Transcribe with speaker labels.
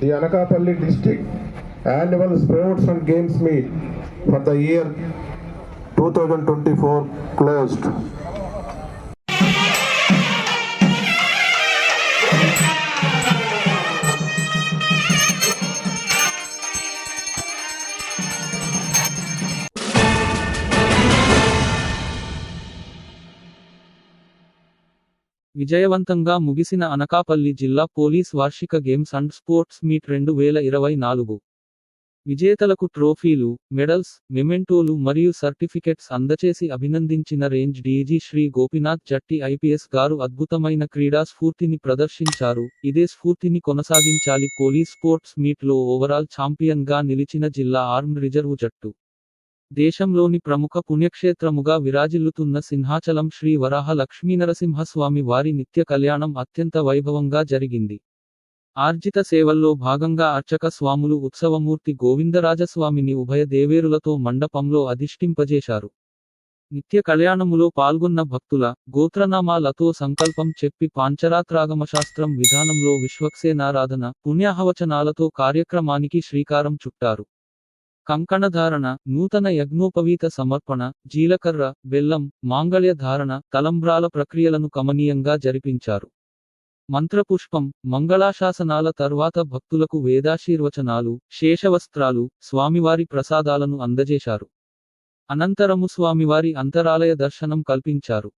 Speaker 1: the Anakapalli District Annual Sports and Games Meet for the year 2024 closed.
Speaker 2: విజయవంతంగా ముగిసిన అనకాపల్లి జిల్లా police వార్షిక games and sports meet రెండు వేల ఇరవై నాలుగు. విజేతలకు ట్రోఫీలు మెడల్స్ మెమెంటోలు మరియు సర్టిఫికెట్స్ అందచేసి అభినందించిన range DG Shri Gopinath Jatti IPS గారు అద్భుతమైన క్రీడా స్ఫూర్తిని ప్రదర్శించారు. ఇదే స్ఫూర్తిని కొనసాగించాలి పోలీస్ స్పోర్ట్స్ మీట్లో ఓవరాల్ ఛాంపియన్గా నిలిచిన జిల్లా ఆర్మ్డ్ రిజర్వ్ జట్టు. దేశంలోని ప్రముఖ పుణ్యక్షేత్రముగా విరాజిల్లుతున్న సింహాచలం శ్రీ వరాహ లక్ష్మీనరసింహస్వామి వారి నిత్య కళ్యాణం అత్యంత వైభవంగా జరిగింది. ఆర్జిత సేవల్లో భాగంగా అర్చక స్వాములు ఉత్సవమూర్తి గోవిందరాజస్వామిని ఉభయ దేవేరులతో మండపంలో అధిష్ఠింపజేశారు. నిత్య కళ్యాణములో పాల్గొన్న భక్తుల గోత్రనామాలతో సంకల్పం చెప్పి పాంచరాత్రాగమశాస్త్రం విధానంలో విశ్వక్సేనారాధన పుణ్యాహవచనాలతో కార్యక్రమానికి శ్రీకారం చుట్టారు. కంకణధారణ నూతన యజ్ఞోపవీత సమర్పణ జీలకర్ర బెల్లం మాంగళ్య ధారణ తలంబ్రాల ప్రక్రియలను కమనీయంగా జరిపించారు. మంత్రపుష్పం మంగళాశాసనాల తర్వాత భక్తులకు వేదాశీర్వచనాలు శేషవస్త్రాలు స్వామివారి ప్రసాదాలను అందజేశారు. అనంతరము స్వామివారి అంతరాలయ దర్శనం కల్పించారు.